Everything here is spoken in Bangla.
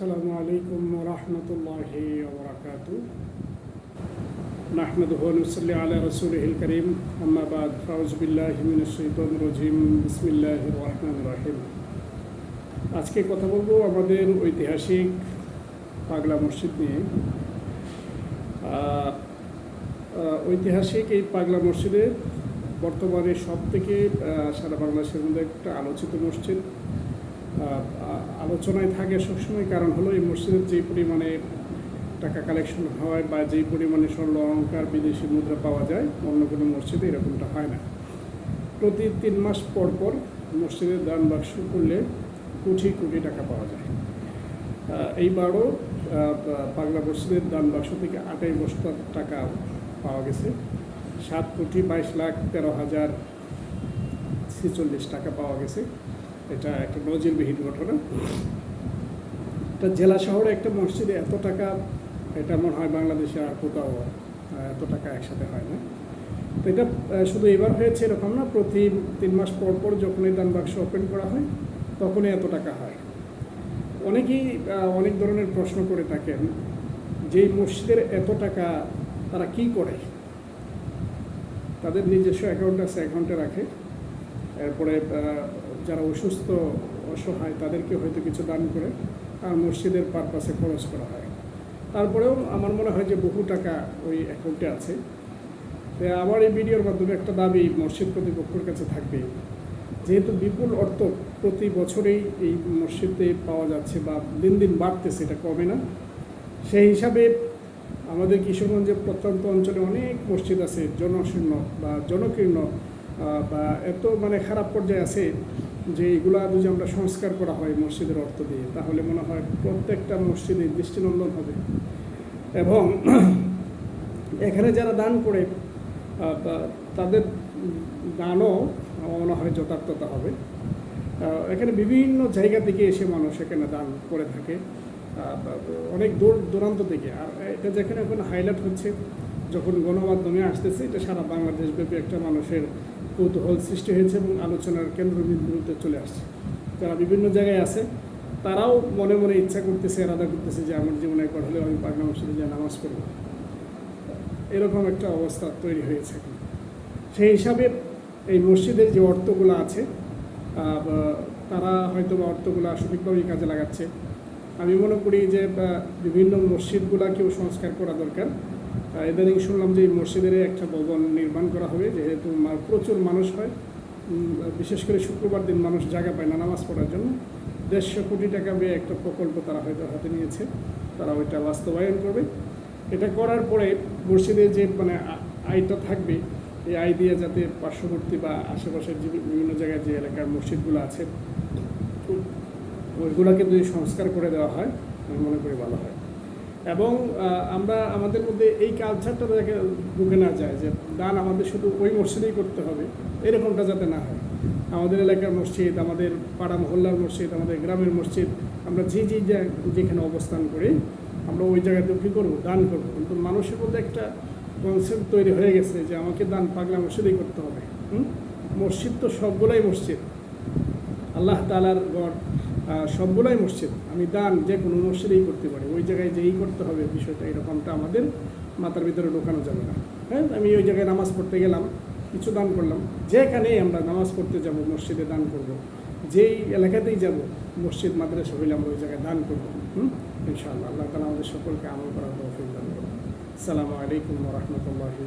আসসালামু আলাইকুম রহমতুল্লাহ বরকাত নাহমদ হুসল্লি আলা রসুল করিম। আম্মাবাদ ফাউজবিল্লাহমিন সৈতন রজিম। বিসমিল্লাহ রহমান আজকে কথা বলব আমাদের ঐতিহাসিক পাগলা মসজিদ নিয়ে। ঐতিহাসিক এই পাগলা মসজিদে বর্তমানে সব থেকে সারা বাংলাদেশের মধ্যে একটা আলোচিত মসজিদ। আলোচনায় থাকে সবসময়, কারণ হলো এই মসজিদের যে পরিমাণে টাকা কালেকশন হয় বা যেই পরিমাণে স্বর্ণ অলঙ্কার বিদেশি মুদ্রা পাওয়া যায়, অন্য কোনো মসজিদে এরকমটা হয় না। প্রতি তিন মাস পর পর মসজিদের দান বাক্স করলে কোটি কোটি টাকা পাওয়া যায়। এইবারও পাগলা মসজিদের দান বাক্স থেকে আটাই বস্তা টাকা পাওয়া গেছে। সাত কোটি বাইশ লাখ তেরো হাজার ছেচল্লিশ টাকা পাওয়া গেছে। এটা একটা নজিরবিহীন ঘটনা। এটা জেলা শহরে একটা মসজিদে এত টাকা, এটা মনে হয় বাংলাদেশে আর কোথাও এত টাকা একসাথে হয় না। তো এটা শুধু এবার হয়েছে এরকম না, প্রতি তিন মাস পর পর যখন এই দান বাক্স ওপেন করা হয়, তখনই এত টাকা হয়। অনেকেই অনেক ধরনের প্রশ্ন করে থাকেন যে এই মসজিদের এত টাকা তারা কি করে? তাদের নিজস্ব অ্যাকাউন্ট আছে, অ্যাকাউন্টে রাখে। এরপরে যারা অসুস্থ, অসহায়, তাদেরকে হয়তো কিছু দান করে আর মসজিদের পারপাসে খরচ করা হয়। তারপরেও আমার মনে হয় যে বহু টাকা ওই অ্যাকাউন্টে আছে। তো আমার এই ভিডিওর মাধ্যমে একটা দাবি মসজিদ কর্তৃপক্ষের কাছে থাকবে। যেহেতু বিপুল অর্থ প্রতি বছরেই এই মসজিদে পাওয়া যাচ্ছে বা দিন দিন বাড়তেছে, এটা কমে না। সেই হিসাবে আমাদের কিশোরগঞ্জের প্রত্যন্ত অঞ্চলে অনেক মসজিদ আছে, জনশূন্য বা জনকীর্ণ বা এত মানে খারাপ পর্যায়ে আছে যে এগুলা যদি আমরা সংস্কার করা হয় মসজিদের অর্থ দিয়ে, তাহলে মনে হয় প্রত্যেকটা মসজিদে দৃষ্টিনন্দন হবে। এবং এখানে যারা দান করে তাদের দানও মনে হয় যথার্থতা হবে। এখানে বিভিন্ন জায়গা থেকে এসে মানুষ এখানে দান করে থাকে। অনেক দূর দূরান্ত থেকে। আর এটা যেখানে এখন হাইলাইট হচ্ছে, যখন গণমাধ্যমে আসতেছে, এটা সারা বাংলাদেশব্যাপী একটা মানুষের কৌতূহল সৃষ্টি হয়েছে এবং আলোচনার কেন্দ্রবিন্দুতে চলে আসছে। যারা বিভিন্ন জায়গায় আছে, তারাও মনে মনে ইচ্ছা করতেছে আলাদা করতেছে যে আমার জীবনে একবার হলেও আমি পাগলা মসজিদে যা নামাজ পড়ব। এরকম একটা অবস্থা তৈরি হয়েছে। সেই হিসাবে এই মসজিদের যে অর্থগুলো আছে তারা হয়তো বা অর্থগুলো সঠিকভাবেই কাজে লাগাচ্ছে। আমি মনে করি যে বিভিন্ন মসজিদগুলোকেও সংস্কার করা দরকার। ইদানিং শুনলাম যে এই মসজিদের একটা ভবন নির্মাণ করা হবে, যেহেতু প্রচুর মানুষ হয়। বিশেষ করে শুক্রবার দিন মানুষ জায়গা পায় না নামাজ পড়ার জন্য। দেড়শো কোটি টাকা ব্যয়ে একটা প্রকল্প তারা হয়তো হাতে নিয়েছে, তারা ওইটা বাস্তবায়ন করবে। এটা করার পরে মসজিদে যে মানে আয়টা থাকবে, এই আয় দিয়ে যাতে পার্শ্ববর্তী বা আশেপাশের যে বিভিন্ন জায়গায় যে এলাকার মসজিদগুলো আছে, ওইগুলোকে যদি সংস্কার করে দেওয়া হয়, আমি মনে করি ভালো হয়। এবং আমরা আমাদের মধ্যে এই কালচারটা যাতে ঢুকে না যায়, যে দান আমাদের শুধু ওই মসজিদেই করতে হবে, এরকমটা যাতে না হয়। আমাদের এলাকার মসজিদ, আমাদের পাড়া মহল্লার মসজিদ, আমাদের গ্রামের মসজিদ, আমরা যে যে যেখানে অবস্থান করি, আমরা ওই জায়গাতেও কী করব? দান করব। কিন্তু মানুষের মধ্যে একটা কনসেপ্ট তৈরি হয়ে গেছে যে আমাকে দান পাগলা মসজিদেই করতে হবে? মসজিদ তো সবগুলাই মসজিদ। আল্লাহ তালার গড়। সবগুলোই মসজিদ। আমি দান যে কোনো মসজিদেই করতে পারি। ওই জায়গায় যেই করতে হবে বিষয়টা, এরকমটা আমাদের মাথার ভিতরে ঢোকানো যাবে না। হ্যাঁ আমি ওই জায়গায় নামাজ পড়তে গেলাম, কিছু দান করলাম। যেখানেই আমরা নামাজ পড়তে যাব, মসজিদে দান করব। যেই এলাকাতেই যাব, মসজিদ, মাদ্রাসা হইলে আমরা ওই জায়গায় দান করব। হুম? ইনশাআল্লাহ। আল্লাহ তালা আমাদের সকলকে আমল করার তৌফিক দান করুন। আসসালামু আলাইকুম রহমতুল্লাহি